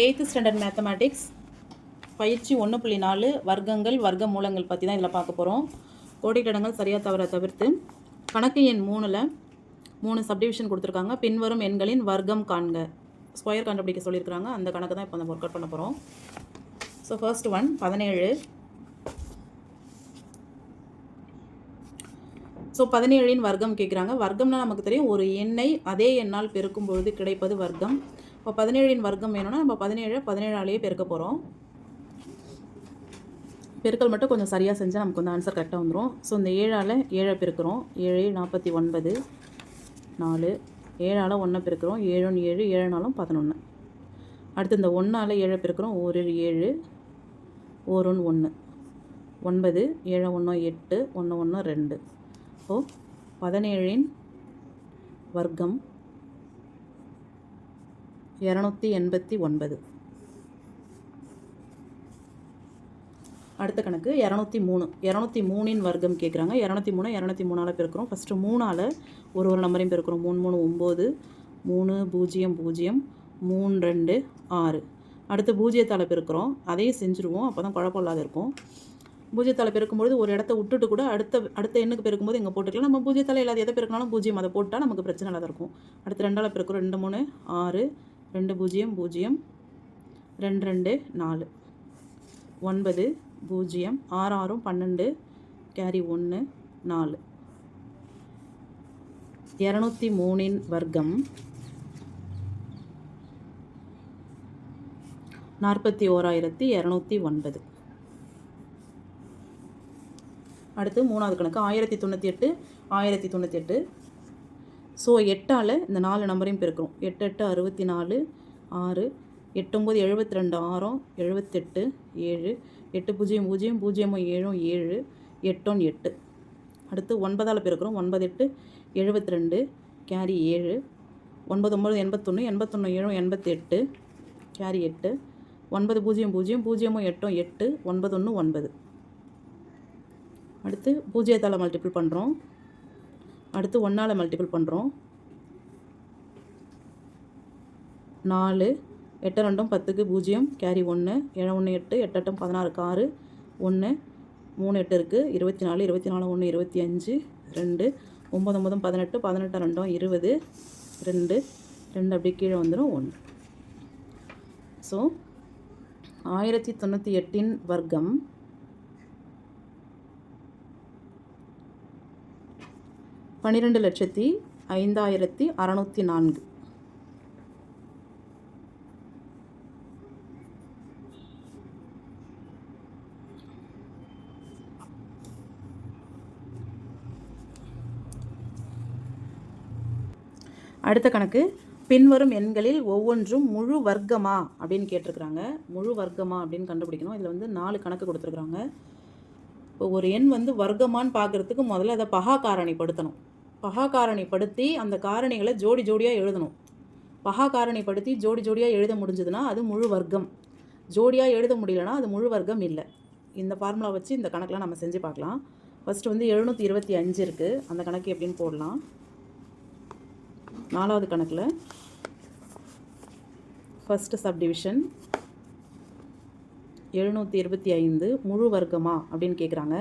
Eighth standard mathematics பயிற்சி ஒன்று புள்ளி நாலு வர்க்கங்கள் வர்க்க மூலங்கள் பற்றி தான் இதில் பார்க்க போகிறோம் கோடிக்கிடங்கள் சரியாக தவிர தவிர்த்து கணக்கு எண் மூணில் மூணு சப்டிவிஷன் கொடுத்துருக்காங்க. பின்வரும் எண்களின் வர்க்கம் காண்க. ஸ்கொயர் கண்டுபிடிக்க சொல்லியிருக்காங்க அந்த கணக்கு தான் இப்போ நம்ம ஒர்க் அவுட் பண்ண போகிறோம் ஸோ ஃபர்ஸ்ட் ஒன் பதினேழு. ஸோ பதினேழின் வர்க்கம் கேட்குறாங்க வர்க்கம்னா நமக்கு தெரியும் ஒரு எண்ணை அதே எண்ணால் பெருக்கும் பொழுது கிடைப்பது வர்க்கம். இப்போ பதினேழின் வர்க்கம் வேணும்னா நம்ம பதினேழு பதினேழாலேயே பெருக்க போகிறோம் பெருக்கல் மட்டும் கொஞ்சம் சரியாக செஞ்சால் நமக்கு வந்து ஆன்சர் கரெக்டாக வந்துடும் ஸோ இந்த ஏழால் ஏழை பெருக்கிறோம். ஏழு நாற்பத்தி ஒன்பது நாலு. ஏழால் ஒன்றை பெருக்கிறோம். ஏழு ஏழு ஏழு நாளும் பதினொன்று அடுத்து இந்த ஒன்றால் ஏழை பெருக்கிறோம். ஒரு ஏழு. ஓரொன்று ஒன்று ஒன்பது ஏழு ஒன்று எட்டு. ஒன்று ஒன்று ரெண்டு. ஓ பதினேழின் வர்க்கம் இரநூத்தி எண்பத்தி ஒன்பது. அடுத்த கணக்கு இரநூத்தி மூணு. இரநூத்தி மூணின் வர்க்கம் கேட்குறாங்க இரநூத்தி மூணு இரநூத்தி மூணால் பெருக்கிறோம். ஃபஸ்ட்டு மூணால் ஒரு ஒரு நம்பரையும் பெருக்கிறோம். மூணு மூணு ஒம்பது மூணு பூஜ்ஜியம் பூஜ்ஜியம் மூணு ரெண்டு ஆறு. அடுத்து பூஜ்ஜியத்தால் பெருக்கிறோம். அதையும் செஞ்சுருவோம். அப்போ தான் குழப்பம் இல்லாத இருக்கும். பூஜ்ஜியத்தால் பெருக்கும்பொழுது ஒரு இடத்த விட்டுட்டு கூட அடுத்த அடுத்த எண்ணுக்கு பெருக்கும்போது இங்கே போட்டுக்கலாம். நம்ம பூஜ்ஜியத்தால் இல்லாத எதை பெருக்கினாலும் பூஜ்ஜியம் அதை போட்டால் நமக்கு பிரச்சனை இல்லாத இருக்கும். அடுத்து ரெண்டால் பெருக்கிறோம். ரெண்டு மூணு ஆறு ரெண்டு பூஜ்ஜியம் பூஜ்ஜியம் ரெண்டு ரெண்டு நாலு. ஒன்பது பூஜ்ஜியம் ஆறு ஆறும் பன்னெண்டு கேரி ஒன்று நாலு. இரநூத்தி மூணின் வர்க்கம். நாற்பத்தி ஓராயிரத்தி இரநூத்தி ஒன்பது. அடுத்து மூணாவது கணக்கு. ஆயிரத்தி தொண்ணூற்றி எட்டு ஆயிரத்தி தொண்ணூற்றி எட்டு ஸோ எட்டால் இந்த நாலு நம்பரையும் பெருக்கிறோம். எட்டு எட்டு அறுபத்தி நாலு ஆறு எட்டொம்பது எழுபத்தி ரெண்டு ஆறும் எழுபத்தெட்டு ஏழு எட்டு பூஜ்ஜியம் பூஜ்ஜியம் பூஜ்ஜியமும் ஏழும் ஏழு எட்டொன் எட்டு. அடுத்து ஒன்பதால் பெருக்கிறோம். ஒன்பது எட்டு எழுபத்தி ரெண்டு கேரி ஏழு ஒன்பது ஒம்பது எண்பத்தொன்று எண்பத்தொன்று ஏழும் எண்பத்தெட்டு கேரி எட்டு ஒன்பது பூஜ்ஜியம் பூஜ்ஜியம் பூஜ்ஜியமும் எட்டும் எட்டு ஒன்பது ஒன்று ஒன்பது. அடுத்து பூஜ்ஜியத்தால் மல்டிபிள் பண்ணுறோம் அடுத்து ஒன்றால் மல்டிபிள் பண்ணுறோம் நாலு எட்டு ரெண்டும் பத்துக்கு பூஜ்ஜியம் கேரி ஒன்று ஏழு ஒன்று எட்டு எட்டு எட்டும் பதினாறுக்கு ஆறு ஒன்று மூணு எட்டு இருக்குது இருபத்தி நாலு இருபத்தி நாலு ஒன்று இருபத்தி அஞ்சு ரெண்டு ஒம்பது ஒம்பதும் பதினெட்டு பதினெட்டு ரெண்டும் இருபது ரெண்டு ரெண்டு அப்படியே கீழே வந்துடும் ஒன்று ஸோ ஆயிரத்தி தொண்ணூற்றி எட்டின் வர்க்கம் பன்னிரெண்டு லட்சத்தி ஐந்தாயிரத்தி அறநூற்றி நான்கு. அடுத்த கணக்கு பின்வரும் எண்களில் ஒவ்வொன்றும் முழு வர்க்கமா அப்படின்னு கேட்டிருக்கிறாங்க. முழு வர்க்கமா அப்படின்னு கண்டுபிடிக்கணும். இதில் வந்து நாலு கணக்கு கொடுத்துருக்குறாங்க. இப்போ ஒரு எண் வந்து வர்க்கமான்னு பார்க்குறதுக்கு முதல்ல அதை பகா காரணிப்படுத்தணும் பகா காரணிப்படுத்தி அந்த காரணிகளை ஜோடி ஜோடியாக எழுதணும். பகா காரணிப்படுத்தி ஜோடி ஜோடியாக எழுத முடிஞ்சதுன்னா அது முழு வர்க்கம். ஜோடியாக எழுத முடியலன்னா அது முழு வர்க்கம் இல்லை. இந்த ஃபார்முலா வச்சு இந்த கணக்கெலாம் நம்ம செஞ்சு பார்க்கலாம். ஃபஸ்ட்டு வந்து எழுநூற்றி இருபத்தி அஞ்சு இருக்குது அந்த கணக்கு எப்படின்னு போடலாம். நாலாவது கணக்கில். ஃபஸ்ட்டு சப்டிவிஷன் எழுநூற்றி இருபத்தி ஐந்து முழு வர்க்கமா அப்படின்னு கேட்குறாங்க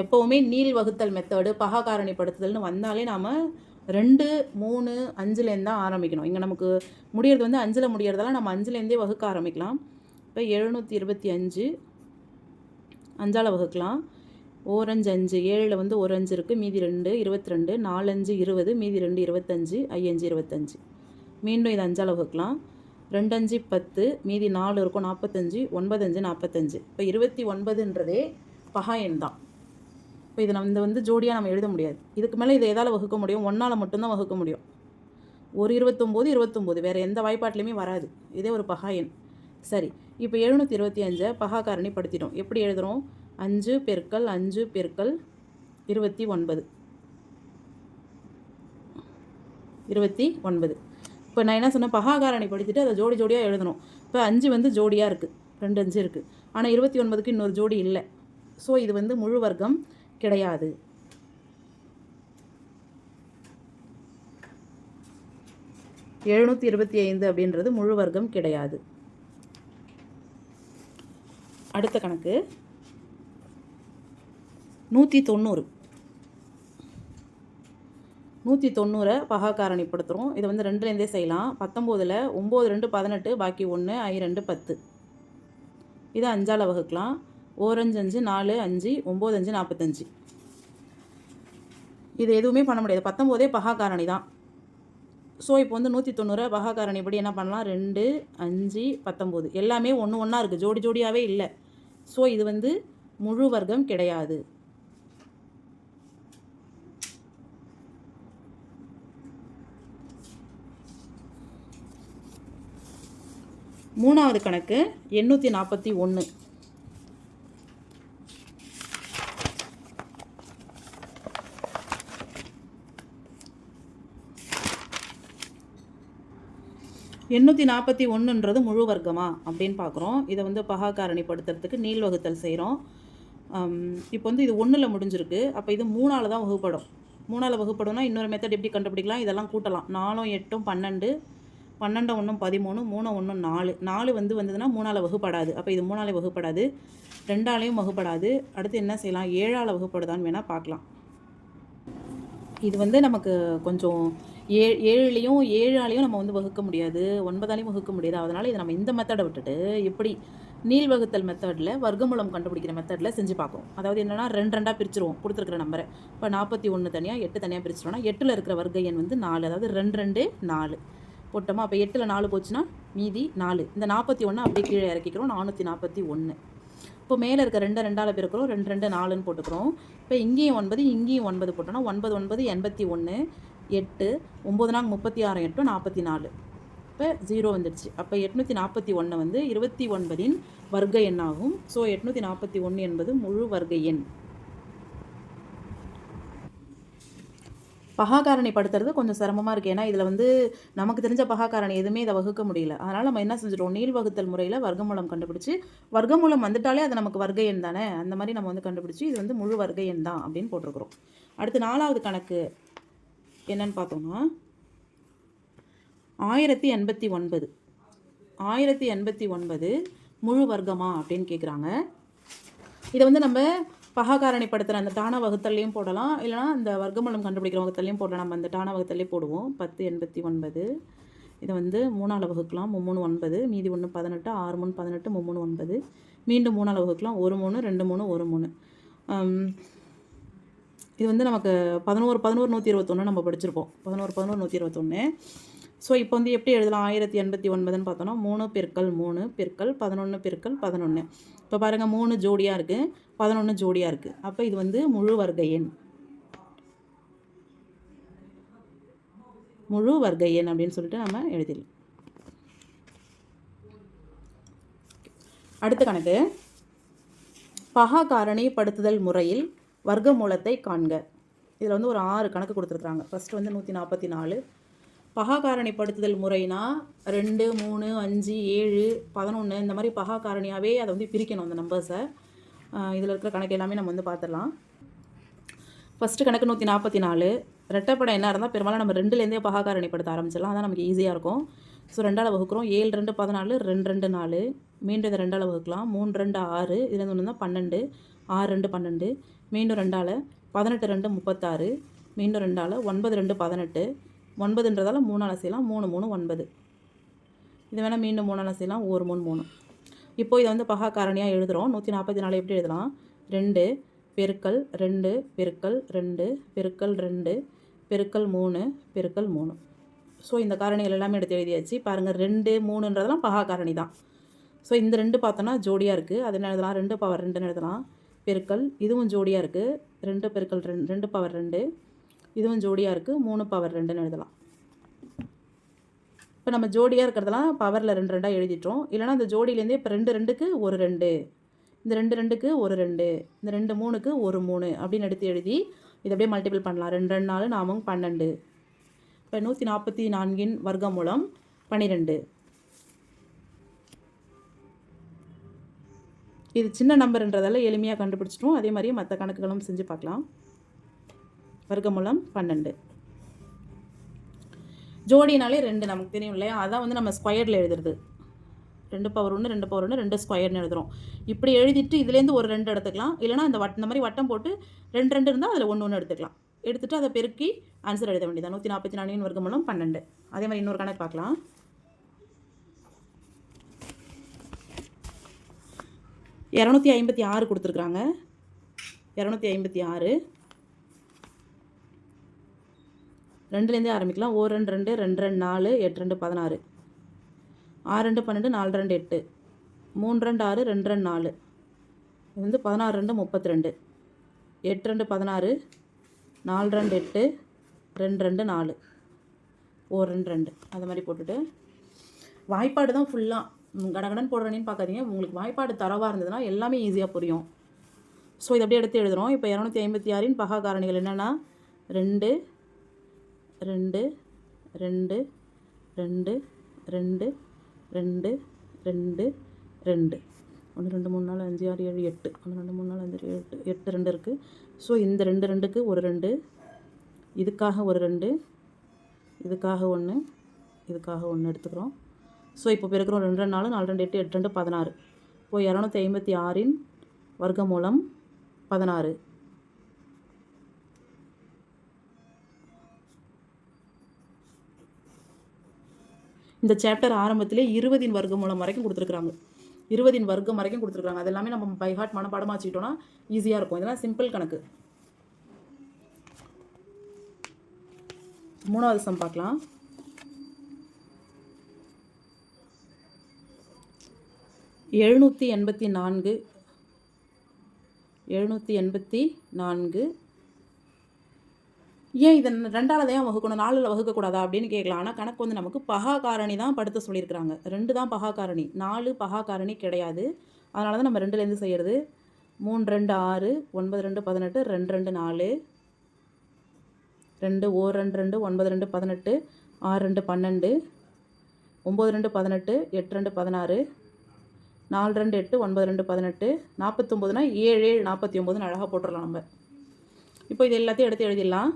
எப்போவுமே நீள் வகுத்தல் மெத்தடு பகாகாரணிப்படுத்துதல்னு வந்தாலே நாம் ரெண்டு மூணு அஞ்சுலேருந்து தான் ஆரம்பிக்கணும். இங்கே நமக்கு முடியறது வந்து அஞ்சில் முடியறதால நம்ம அஞ்சுலேருந்தே வகுக்க ஆரம்பிக்கலாம். இப்போ எழுநூற்றி இருபத்தி அஞ்சு அஞ்சால் வகுக்கலாம். ஓரஞ்சு அஞ்சு ஏழில் வந்து ஒரு அஞ்சு இருக்குது மீதி ரெண்டு இருபத்தி ரெண்டு நாலஞ்சு இருபது மீதி ரெண்டு இருபத்தஞ்சு ஐயஞ்சு இருபத்தஞ்சு. மீண்டும் இது அஞ்சால் வகுக்கலாம். ரெண்டஞ்சு பத்து மீதி நாலு இருக்கும் நாற்பத்தஞ்சு ஒன்பதஞ்சு நாற்பத்தஞ்சு இப்போ இருபத்தி ஒன்பதுன்றதே பகா எண் தான். இப்போ இதை நம்ம இந்த வந்து ஜோடியாக நம்ம எழுத முடியாது. இதுக்கு மேலே இதை எதால் வகுக்க முடியும்? ஒன்றால் மட்டும்தான் வகுக்க முடியும். ஒரு இருபத்தொம்போது இருபத்தொம்போது. வேறு எந்த வாய்ப்பாட்டிலையுமே வராது. இதே ஒரு பகா எண். சரி. இப்போ எழுநூற்றி இருபத்தி அஞ்சை பகா காரணி படுத்திட்டோம். எப்படி எழுதுகிறோம் அஞ்சு பெருக்கல் அஞ்சு பெருக்கல் இருபத்தி ஒன்பது. இருபத்தி ஒன்பது. இப்போ நான் என்ன சொன்னேன்? பகாகாரணி படுத்திட்டு அதை ஜோடி ஜோடியாக எழுதணும். இப்போ அஞ்சு வந்து ஜோடியாக இருக்குது ரெண்டு அஞ்சு இருக்குது ஆனால் இருபத்தி ஒன்பதுக்கு இன்னொரு ஜோடி இல்லை. ஸோ இது வந்து முழு வர்க்கம். கிடையாது. எழுநூற்றி இருபத்தி ஐந்து அப்படின்றது முழு வர்க்கம் கிடையாது. அடுத்த கணக்கு. நூற்றி தொண்ணூறு நூற்றி தொண்ணூறை பகாக்காரணிப்படுத்துகிறோம் இதை வந்து ரெண்டுலேருந்தே செய்யலாம். பத்தொம்போதில் ஒம்பது ரெண்டு பதினெட்டு பாக்கி ஒன்று ஐ ரெண்டு பத்து. இதை அஞ்சால் வகுக்கலாம். ஓரஞ்சு அஞ்சு நாலு அஞ்சு ஒம்பது அஞ்சு நாற்பத்தஞ்சு இது எதுவுமே பண்ண முடியாது. பத்தொம்போதே பகாக்காரணி தான். ஸோ இப்போ வந்து நூற்றி தொண்ணூறு பகாக்காரணி இப்படி என்ன பண்ணலாம்? ரெண்டு அஞ்சு பத்தொம்போது. எல்லாமே ஒன்று ஒன்றா இருக்குது ஜோடி ஜோடியாகவே இல்லை. ஸோ இது வந்து முழு வர்க்கம் கிடையாது. மூணாவது கணக்கு எண்ணூற்றி நாற்பத்தி ஒன்று எண்ணூற்றி நாற்பத்தி ஒன்றுன்றது முழு வர்க்கமா அப்படின்னு பார்க்குறோம். இதை வந்து பகாக்காரணிப்படுத்துறதுக்கு நீள் வகுத்தல் செய்கிறோம். இப்போ வந்து இது ஒன்றில் முடிஞ்சிருக்கு. அப்போ இது மூணால் தான் வகுப்படும். மூணால் வகுப்படும்னா இன்னொரு மெத்தட் எப்படி கண்டுபிடிக்கலாம்? இதெல்லாம் கூட்டலாம். நாலும் எட்டும் பன்னெண்டு. பன்னெண்டு ஒன்றும் பதிமூணு மூணு ஒன்றும் நாலு. நாலு வந்து வந்ததுன்னா மூணால் வகுப்படாது. அப்போ இது மூணாலே வகுப்படாது. ரெண்டாலையும் வகுப்படாது. அடுத்து என்ன செய்யலாம்? ஏழால் வகுப்படுதான்னு வேணால் பார்க்கலாம். இது வந்து நமக்கு கொஞ்சம் ஏ ஏழுலேயும் ஏழாலையும் நம்ம வந்து வகுக்க முடியாது. ஒன்பதாலையும் வகுக்க முடியாது. அதனால் இதை நம்ம இந்த மெத்தடை விட்டுட்டு எப்படி நீள் வகுத்தல் மெத்தடில் வர்க்கமூலம் கண்டுபிடிக்கிற மெத்தடில் செஞ்சு பார்க்கும் அதாவது என்னென்னா ரெண்டு ரெண்டாக பிரிச்சிருவோம் கொடுத்துருக்குற நம்பரை இப்போ நாற்பத்தி ஒன்று தனியாக எட்டு தனியாக பிரிச்சிருவோம்னா எட்டில் இருக்கிற வர்க்க எண் வந்து நாலு. அதாவது ரெண்டு ரெண்டு நாலு. போட்டோமா அப்போ எட்டில் நாலு போச்சுன்னா மீதி நாலு. இந்த நாற்பத்தி ஒன்று அப்படியே கீழே இறக்கிக்கிறோம் நானூற்றி நாற்பத்தி ஒன்று இப்போ மேலே இருக்க ரெண்டு ரெண்டால் பிறக்கிறோம் ரெண்டு ரெண்டு நாலுன்னு போட்டுக்கிறோம். இப்போ இங்கேயும் ஒன்பது இங்கேயும் ஒன்பது போட்டோம்னா ஒன்பது ஒன்பது எண்பத்தி ஒன்று எட்டு ஒம்பது நாள் முப்பத்தி ஆறு எட்டு நாற்பத்தி நாலு. இப்போ ஜீரோ வந்துடுச்சு. அப்போ எட்நூற்றி நாற்பத்தி ஒன்று வந்து இருபத்தி ஒன்பதின் வர்க்க எண்ணாகும். ஸோ எட்நூற்றி நாற்பத்தி ஒன்று என்பது முழு வர்க்க எண். பகாக்காரணி படுத்துறது கொஞ்சம் சிரமமாக இருக்குது ஏன்னா இதில் வந்து நமக்கு தெரிஞ்ச பகாக்காரணி எதுவுமே இதை வகுக்க முடியல. அதனால் நம்ம என்ன செஞ்சிட்டோம்? நீள் வகுத்தல் முறையில் வர்க்கமூலம் கண்டுபிடிச்சி வர்க்கமூலம் வந்துட்டாலே அது நமக்கு வர்க்க எண் தானே? அந்த மாதிரி நம்ம வந்து கண்டுபிடிச்சி இது வந்து முழு வர்க்க எண் தான் அப்படின்னு போட்டிருக்கிறோம். அடுத்து நாலாவது கணக்கு. என்னன்னு பார்த்தோம்னா ஆயிரத்தி எண்பத்தி ஒன்பது. ஆயிரத்தி எண்பத்தி ஒன்பது முழு வர்க்கமா அப்படின்னு கேட்குறாங்க இதை வந்து நம்ம பகாகாரணிப்படுத்துகிற அந்த தான வகுத்தல்லையும் போடலாம். இல்லைனா இந்த வர்க்கமூலம் கண்டுபிடிக்கிற வகுத்தல்லையும் போடலாம். நம்ம அந்த தான வகுத்தல்லே போடுவோம். பத்து எண்பத்தி ஒன்பது. இதை வந்து மூணால் வகுக்கலாம். மும்மூணு ஒன்பது மீதி ஒன்று பதினெட்டு ஆறு மூணு பதினெட்டு மும்மூணு ஒன்பது. மீண்டும் மூணால் வகுக்கலாம். ஒரு மூணு ரெண்டு மூணு ஒரு மூணு. இது வந்து நமக்கு பதினோரு பதினோரு நூற்றி இருபத்தொன்று நம்ம படிச்சிருப்போம். பதினோரு பதினோரு நூற்றி இருபத்தொன்று ஸோ இப்போ வந்து எப்படி எழுதலாம்? ஆயிரத்தி எண்பத்தி ஒன்பதுன்னு பார்த்தோன்னா மூணு பெருக்கள் மூணு பிற்கள் பதினொன்று பெருக்கல் பதினொன்று இப்போ பாருங்கள் மூணு ஜோடியாக இருக்குது பதினொன்று ஜோடியாக இருக்குது அப்போ இது வந்து முழு வர்க்க எண். முழு வர்க்க எண் அப்படின்னு சொல்லிட்டு நம்ம எழுதிடலாம். அடுத்த கணக்கு. பகா காரணி படுத்துதல் முறையில் வர்க்க மூலத்தை காண்க. இதில் வந்து ஒரு ஆறு கணக்கு கொடுத்துருக்குறாங்க. ஃபஸ்ட்டு வந்து நூற்றி நாற்பத்தி நாலு பகாகாரணிப்படுத்துதல் முறைனா ரெண்டு மூணு அஞ்சு ஏழு பதினொன்று இந்த மாதிரி பகாகாரணியாகவே அதை வந்து பிரிக்கணும் அந்த நம்பர்ஸை இதில் இருக்கிற கணக்கு எல்லாமே நம்ம வந்து பார்த்துடலாம் ஃபஸ்ட்டு கணக்கு நூற்றி நாற்பத்தி நாலு ரெட்டைப்படம் என்ன இருந்தால் பெரும்பாலும் நம்ம ரெண்டுலேருந்தே பகாகாரணிப்படுத்த ஆரம்பிச்சிடலாம். அதான் நமக்கு ஈஸியாக இருக்கும். ஸோ ரெண்டால் வகுக்கிறோம். ஏழு ரெண்டு பதினாலு ரெண்டு ரெண்டு நாலு. மீண்டும் இதை ரெண்டால் வகுக்கலாம். மூணு ரெண்டு ஆறு. இதுலேருந்து ஒன்று தான் பன்னெண்டு. ஆறு ரெண்டு பன்னெண்டு. மீண்டும் ரெண்டால் பதினெட்டு ரெண்டு முப்பத்தாறு மீண்டும் ரெண்டால் ஒன்பது ரெண்டு பதினெட்டு ஒன்பதுன்றதால மூணால் செய்யலாம் மூணு மூணு ஒன்பது. இது வேணால் மீண்டும் மூணால் செய்யலாம் ஒரு மூணு மூணு. இப்போ இதை வந்து பகா காரணியாக எழுதுகிறோம் நூற்றி நாற்பத்தி நாலு எப்படி எழுதலாம்? ரெண்டு பெருக்கல் ரெண்டு பெருக்கல் ரெண்டு பெருக்கல் ரெண்டு பெருக்கல் மூணு பெருக்கல் மூணு. ஸோ இந்த காரணிகள் எல்லாமே எடுத்து எழுதியாச்சு. பாருங்கள் ரெண்டு மூணுன்றதெல்லாம் பகா காரணி தான். ஸோ இந்த ரெண்டு பார்த்தோன்னா ஜோடியாக இருக்குது அது என்ன எழுதலாம்? ரெண்டு பவர் ரெண்டுன்னு எழுதலாம். பெருக்கல் இதுவும் ஜோடியாக இருக்குது ரெண்டு பெருக்கல் ரெண்டு ரெண்டு பவர் ரெண்டு. இதுவும் ஜோடியாக இருக்குது மூணு பவர் ரெண்டுன்னு எழுதலாம். இப்போ நம்ம ஜோடியாக இருக்கிறதெல்லாம் பவரில் ரெண்டு ரெண்டாக எழுதிட்டோம். இல்லைனா அந்த ஜோடியிலேருந்தே இப்போ ரெண்டு ரெண்டுக்கு ஒரு ரெண்டு. இந்த ரெண்டு ரெண்டுக்கு ஒரு ரெண்டு. இந்த ரெண்டு மூணுக்கு ஒரு மூணு அப்படின்னு எடுத்து எழுதி இதை அப்படியே மல்டிபிள் பண்ணலாம். ரெண்டு ரெண்டு நாலு நாமும் பன்னெண்டு. இப்போ நூற்றி நாற்பத்தி நான்கின் வர்க்கம் மூலம் பன்னிரெண்டு இது சின்ன நம்பர்ன்றதால எளிமையாக கண்டுபிடிச்சிட்டோம். அதே மாதிரி மற்ற கணக்குகளும் செஞ்சு பார்க்கலாம். வர்க்கமூலம் பன்னெண்டு. ஜோடினாலே ரெண்டு நமக்கு தெரியும் இல்லையா? அதான் வந்து நம்ம ஸ்கொயரில் எழுதுறது. ரெண்டு பவர் ஒன்று ரெண்டு பவர் ஒன்று ரெண்டு ஸ்கொயர்னு எழுதுறோம். இப்படி எழுதிட்டு இதுலேருந்து ஒரு ரெண்டு எடுத்துக்கலாம். இல்லைனா இந்த வட் இந்த மாதிரி வட்டம் போட்டு ரெண்டு ரெண்டு இருந்தால் அதில் ஒன்று ஒன்று எடுத்துக்கலாம். எடுத்துகிட்டு அதை பெருக்கி ஆன்சர் எழுத வேண்டியதான் நூற்றி நாற்பத்தி நாலின் வர்க்கமூலம் பன்னெண்டு. அதே மாதிரி இன்னொரு கணக்கு பார்க்கலாம். இரநூத்தி ஐம்பத்தி ஆறு கொடுத்துருக்குறாங்க. இரநூத்தி ஐம்பத்தி ஆறு. ரெண்டுலேருந்தே ஆரம்பிக்கலாம். ஓ ரெண்டு ரெண்டு ரெண்டு ரெண்டு நாலு எட்டு ரெண்டு பதினாறு. ஆறு ரெண்டு பன்னெண்டு நாலு ரெண்டு எட்டு. மூணு ரெண்டு ஆறு ரெண்டு ரெண்டு நாலு. இது வந்து பதினாறு ரெண்டு முப்பத்தி ரெண்டு எட்டு ரெண்டு பதினாறு. நாலு ரெண்டு எட்டு. ரெண்டு ரெண்டு நாலு. ஓ ரெண்டு ரெண்டு. அது மாதிரி போட்டுட்டு. வாய்ப்பாடு தான் ஃபுல்லாக கடகடன் போடுறேன்னு பார்க்காதீங்க. உங்களுக்கு வாய்ப்பாடு தரவாக இருந்ததுன்னா எல்லாமே ஈஸியாக புரியும். ஸோ இதை அப்படியே எடுத்து எழுதுகிறோம் இப்போ இரநூத்தி ஐம்பத்தி ஆறின் பகா காரணிகள் என்னென்னா ரெண்டு ரெண்டு ரெண்டு ரெண்டு ரெண்டு ரெண்டு ரெண்டு ரெண்டு. ஒன்று ரெண்டு மூணு நாலு அஞ்சு ஆறு ஏழு எட்டு. ஒன்று ரெண்டு மூணு நாலு அஞ்சு எட்டு. எட்டு ரெண்டு இருக்குது ஸோ இந்த ரெண்டு ரெண்டுக்கு ஒரு ரெண்டு இதுக்காக ஒரு ரெண்டு இதுக்காக ஒன்று இதுக்காக ஒன்று எடுத்துக்கிறோம். ஸோ இப்போ பிறக்கிறோம் ரெண்டு ரெண்டு நாலு நாலு ரெண்டு எட்டு எட்டு ரெண்டு பதினாறு. இப்போ இரநூத்தி ஐம்பத்தி ஆறின் வர்க்கமூலம் பதினாறு. இந்த சாப்டர் ஆரம்பத்திலே இருபதின் வர்க்கம் மூலம் வரைக்கும் கொடுத்துருக்குறாங்க. இருபதின் வர்க்கம் வரைக்கும் கொடுத்துருக்காங்க அது எல்லாமே நம்ம பை ஹார்ட் மனப்பாடமாக வச்சுக்கிட்டோம்னா ஈஸியாக இருக்கும். இதெல்லாம் சிம்பிள் கணக்கு. மூணாவது சம் பார்க்கலாம். எழுநூற்றி எண்பத்தி நான்கு. எழுநூற்றி எண்பத்தி நான்கு. ஏன் இதை ரெண்டாவது ஏன் வகுக்கணும் நாலில் வகுக்கக்கூடாதா அப்படின்னு கேட்கலாம். ஆனால் கணக்கு வந்து நமக்கு பகா காரணி தான் படுத்த சொல்லியிருக்கிறாங்க. ரெண்டு தான் பகா காரணி நாலு பகா காரணி கிடையாது. அதனால தான் நம்ம ரெண்டுலேருந்து செய்கிறது மூணு ரெண்டு ஆறு ஒன்பது ரெண்டு பதினெட்டு ரெண்டு ரெண்டு நாலு. ரெண்டு ஓ ரெண்டு ரெண்டு ஒன்பது ரெண்டு பதினெட்டு ஆறு ரெண்டு பன்னெண்டு. ஒம்பது ரெண்டு பதினெட்டு எட்டு ரெண்டு பதினாறு. நாலு ரெண்டு எட்டு ஒன்பது ரெண்டு பதினெட்டு நாற்பத்தொம்போதுனா ஏழு ஏழு நாற்பத்தி ஒம்போதுன்னு அழகாக போட்டுடலாம் நம்ம. இப்போ இது எல்லாத்தையும் எடுத்து எழுதிடலாம்.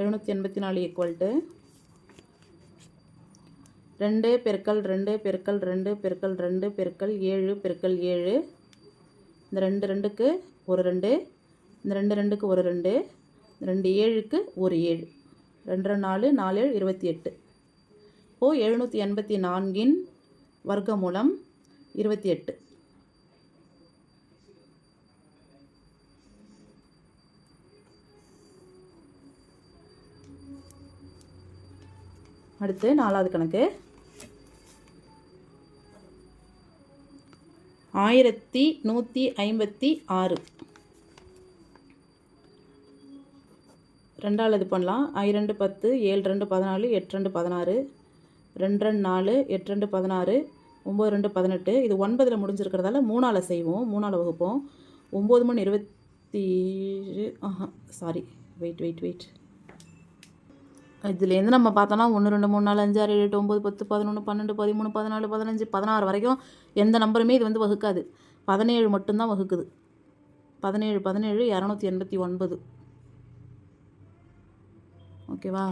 எழுநூற்றி எண்பத்தி நாலு ஈக்குவல் டு ரெண்டு பெருக்கல் ரெண்டு பெருக்கல் ரெண்டு பெருக்கல் ரெண்டு பெருக்கல் ஏழு பெருக்கல் ஏழு. இந்த ரெண்டு ரெண்டுக்கு ஒரு ரெண்டு. இந்த ரெண்டு ரெண்டுக்கு ஒரு ரெண்டு. இந்த ரெண்டு ஏழுக்கு ஒரு ஏழு. ரெண்டு ரெண்டு நாலு நாலு ஏழு இருபத்தி எட்டு. இப்போது எழுநூற்றி எண்பத்தி நான்கின் வர்க்கமூலம் இருபத்தி எட்டு. அடுத்து நாலாவது கணக்கு. ஆயிரத்தி நூற்றி ஐம்பத்தி ஆறு. ரெண்டாவது இது பண்ணலாம். ஐ ரெண்டு பத்து ஏழு ரெண்டு பதினாலு எட்டு ரெண்டு பதினாறு ரெண்டு ரெண்டு நாலு எட்டு ரெண்டு பதினாறு ஒம்பது ரெண்டு பதினெட்டு. இது ஒன்பதில் முடிஞ்சிருக்கிறதால மூணால் செய்வோம். மூணால் வகுப்போம். ஒம்பது மணி இருபத்தி ஆஹா சாரி வெயிட் வெயிட் வெயிட் இதுலேருந்து நம்ம பார்த்தோன்னா ஒன்று ரெண்டு மூணு நாலு அஞ்சு ஆறு ஏழு எட்டு ஒம்பது பத்து பதினொன்று பன்னெண்டு பதிமூணு பதினாலு பதினஞ்சு பதினாறு வரைக்கும் எந்த நம்பருமே இது வந்து வகுக்காது. பதினேழு மட்டும்தான் வகுக்குது. பதினேழு பதினேழு இரநூத்தி எண்பத்தி ஒன்பது. ஓகேவா?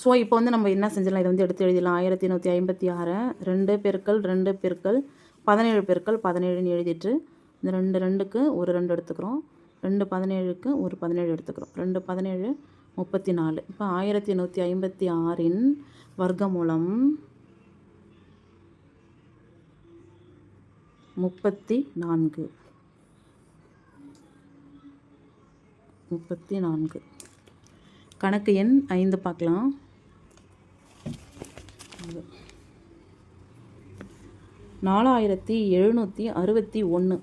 ஸோ இப்போ வந்து நம்ம என்ன செஞ்சிடலாம்? இதை வந்து எடுத்து எழுதிடலாம். ஆயிரத்தி நூற்றி ஐம்பத்தி ஆறு ரெண்டு பெருக்கள் ரெண்டு பெருக்கள் பதினேழு பெருக்கல் பதினேழுன்னு எழுதிட்டு இந்த ரெண்டு ரெண்டுக்கு ஒரு ரெண்டு எடுத்துக்கிறோம். ரெண்டு பதினேழுக்கு ஒரு பதினேழு எடுத்துக்கிறோம். ரெண்டு பதினேழு முப்பத்தி நாலு. இப்போ ஆயிரத்தி நூற்றி ஐம்பத்தி ஆறின் வர்க்கமூலம் முப்பத்தி நான்கு. முப்பத்தி நான்கு. கணக்கு எண் ஐந்து பார்க்கலாம். நாலாயிரத்தி எழுநூற்றி அறுபத்தி ஒன்று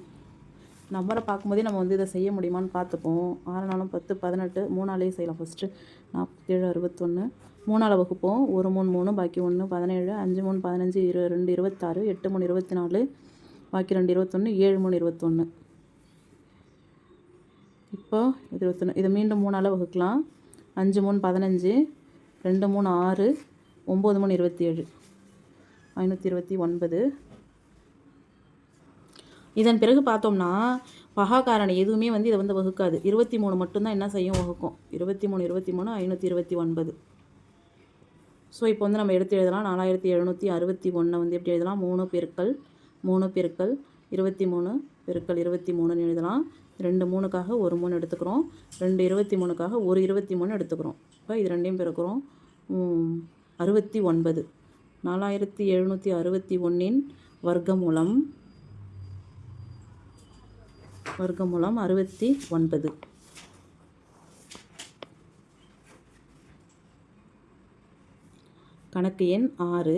நம்பரை பார்க்கும்போதே நம்ம வந்து இதை செய்ய முடியுமான்னு பார்த்துப்போம். ஆறு நாளும் பத்து பதினெட்டு மூணாலே செய்யலாம். ஃபஸ்ட்டு நாற்பத்தேழு அறுபத்தொன்று மூணால் வகுப்போம். ஒரு மூணு மூணு பாக்கி ஒன்று பதினேழு அஞ்சு மூணு பதினஞ்சு இரு ரெண்டு இருபத்தாறு எட்டு மூணு இருபத்தி நாலு பாக்கி ரெண்டு இருபத்தொன்று ஏழு மூணு இருபத்தொன்று இப்போ இருபத்தொன்று இதை மீண்டும் மூணால் வகுக்கலாம். அஞ்சு மூணு பதினஞ்சு ரெண்டு மூணு ஆறு ஒம்பது மூணு இருபத்தி ஏழு ஐநூற்றி இருபத்தி ஒன்பது. இதன் பிறகு பார்த்தோம்னா பகாகாரணி எதுவுமே வந்து இதை வந்து வகுக்காது. இருபத்தி மூணு மட்டும்தான் என்ன செய்யும்? வகுக்கும். இருபத்தி மூணு இருபத்தி மூணு ஐநூற்றி இருபத்தி ஒன்பது. ஸோ இப்போ வந்து நம்ம எடுத்து எழுதலாம். நாலாயிரத்தி எழுநூற்றி அறுபத்தி ஒன்றை வந்து எப்படி எழுதலாம்? மூணு பெருக்கள் மூணு பெருக்கள் இருபத்தி மூணு பெருக்கள் இருபத்தி மூணுன்னு எழுதலாம். ரெண்டு மூணுக்காக ஒரு மூணு எடுத்துக்கிறோம். ரெண்டு இருபத்தி மூணுக்காக ஒரு இருபத்தி மூணு எடுத்துக்கிறோம். இப்போ இது ரெண்டையும் பிறக்கிறோம் அறுபத்தி ஒன்பது. நாலாயிரத்தி எழுநூற்றி அறுபத்தி ஒன்றின் வர்க்கமூலம் வர்க்கமூலம் அறுபத்தி ஒன்பது. கணக்கு எண் ஆறு.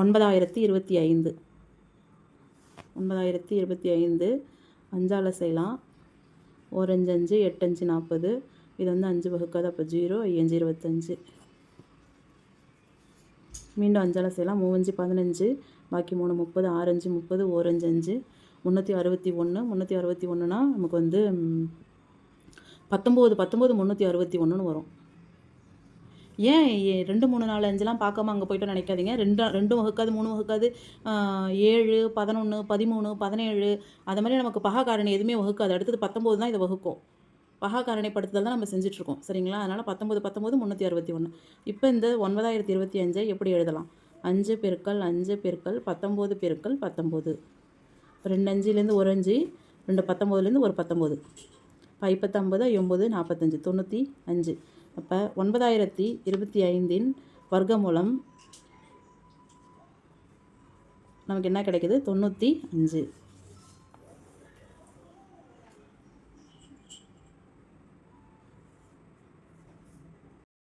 ஒன்பதாயிரத்தி இருபத்தி ஐந்து. ஒன்பதாயிரத்தி இருபத்தி ஐந்து. அஞ்சால் செய்யலாம். ஒரு அஞ்சு அஞ்சு எட்டு அஞ்சு நாற்பது இது வந்து அஞ்சு வகுக்காது அப்போ ஜீரோ ஐயஞ்சு இருபத்தஞ்சு. மீண்டும் அஞ்சால் செய்யலாம். மூவஞ்சு பதினஞ்சு. பாக்கி மூணு முப்பது ஆறஞ்சு முப்பது ஓரஞ்சு அஞ்சு முந்நூற்றி அறுபத்தி ஒன்று முந்நூற்றி அறுபத்தி ஒன்றுனா நமக்கு வந்து பத்தொம்போது பத்தொம்போது முந்நூற்றி அறுபத்தி ஒன்றுன்னு வரும். ஏன் ரெண்டு மூணு நாலு அஞ்செலாம் பார்க்காம அங்கே போயிட்டு நினைக்காதீங்க. ரெண்டு ரெண்டு வகுக்காது மூணு வகுக்காது. ஏழு பதினொன்று பதிமூணு பதினேழு அது மாதிரி நமக்கு பகா காரணி எதுவுமே வகுக்காது. அடுத்தது பத்தொம்போது தான் இதை வகுக்கும். பகா காரணிப்படுத்துதல் தான் நம்ம செஞ்சுட்ருக்கோம். சரிங்களா? அதனால் பத்தொம்போது பத்தொம்போது முந்நூற்றி அறுபத்தி ஒன்று இப்போ இந்த ஒன்பதாயிரத்தி இருபத்தி அஞ்சை எப்படி எழுதலாம்? அஞ்சு பெருக்கள் அஞ்சு பெருக்கள் பத்தொம்போது பெருக்கள் பத்தொம்போது. ரெண்டு அஞ்சுலேருந்து ஒரு அஞ்சு ரெண்டு பத்தொம்போதுலேருந்து ஒரு பத்தொம்போது. ஐம்பத்தொம்பது ஐம்பது நாற்பத்தஞ்சு தொண்ணூற்றி அஞ்சு. அப்போ ஒன்பதாயிரத்தி இருபத்தி ஐந்தின் வர்க்கமூலம் நமக்கு என்ன கிடைக்குது? தொண்ணூற்றி அஞ்சு.